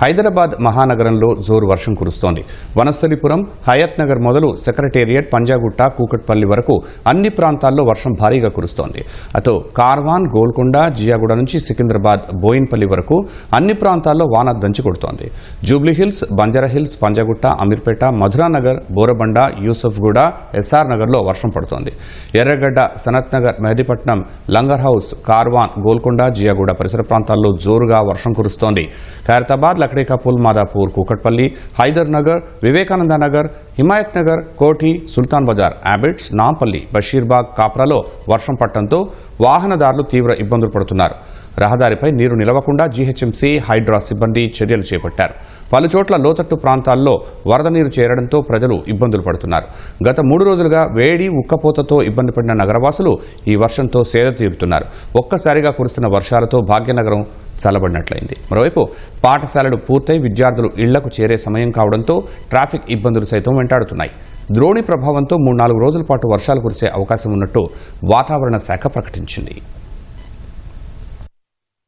హైదరాబాద్ మహానగరంలో జోరు వర్షం కురుస్తోంది. వనస్థలిపురం హయత్ నగర్ మొదలు సెక్రటేరియట్ పంజాగుట్ట కూకట్పల్లి వరకు అన్ని ప్రాంతాల్లో వర్షం భారీగా కురుస్తోంది. అటు కార్వాన్ గోల్కొండ జియాగూడ నుంచి సికింద్రాబాద్ బోయిన్పల్లి వరకు అన్ని ప్రాంతాల్లో వాన దంచి కొడుతోంది. జూబ్లీహిల్స్ బంజారాహిల్స్ పంజాగుట్ట అమీర్పేట మధురానగర్ బోరబండ యూసఫ్గూడ ఎస్ఆర్ నగర్లో వర్షం పడుతోంది. ఎర్రగడ్డ సనత్ నగర్ మెహదీపట్నం లంగర్ హౌస్ కార్వాన్ గోల్కొండ జియాగూడ పరిసర ప్రాంతాల్లో జోరుగా వర్షం కురుస్తోంది. ఖైరతాబాద్ లక్డేకాపుల్ మాదాపూర్ కూకట్పల్లి హైదర్ నగర్ వివేకానంద నగర్ హిమాయత్ నగర్ కోఠి సుల్తాన్ బజార్ అబిడ్స్ నాంపల్లి బషీర్బాగ్ కాప్రాలో వర్షం పట్టడంతో వాహనదారులు తీవ్ర ఇబ్బందులు పడుతున్నారు. రహదారిపై నీరు నిలవకుండా జీహెచ్ఎంసీ హైడ్రా సిబ్బంది చర్యలు చేపట్టారు. పలుచోట్ల లోతట్టు ప్రాంతాల్లో వరద నీరు చేరడంతో ప్రజలు ఇబ్బందులు పడుతున్నారు. గత మూడు రోజులుగా వేడి ఉక్కపోతతో ఇబ్బంది పడిన నగరవాసులు ఈ వర్షంతో సేద తీరుతున్నారు. ఒక్కసారిగా కురుస్తున్న వర్షాలతో భాగ్యనగరం చల్లబడినట్లయింది. మరోవైపు పాఠశాలలు పూర్తయి విద్యార్థులు ఇళ్ళకు చేరే సమయం కావడంతో ట్రాఫిక్ ఇబ్బందులు సైతం వెంటాడుతున్నాయి. ద్రోణి ప్రభావంతో మూడు నాలుగు రోజుల పాటు వర్షాలు కురిసే అవకాశం ఉన్నట్టు వాతావరణ శాఖ ప్రకటించింది.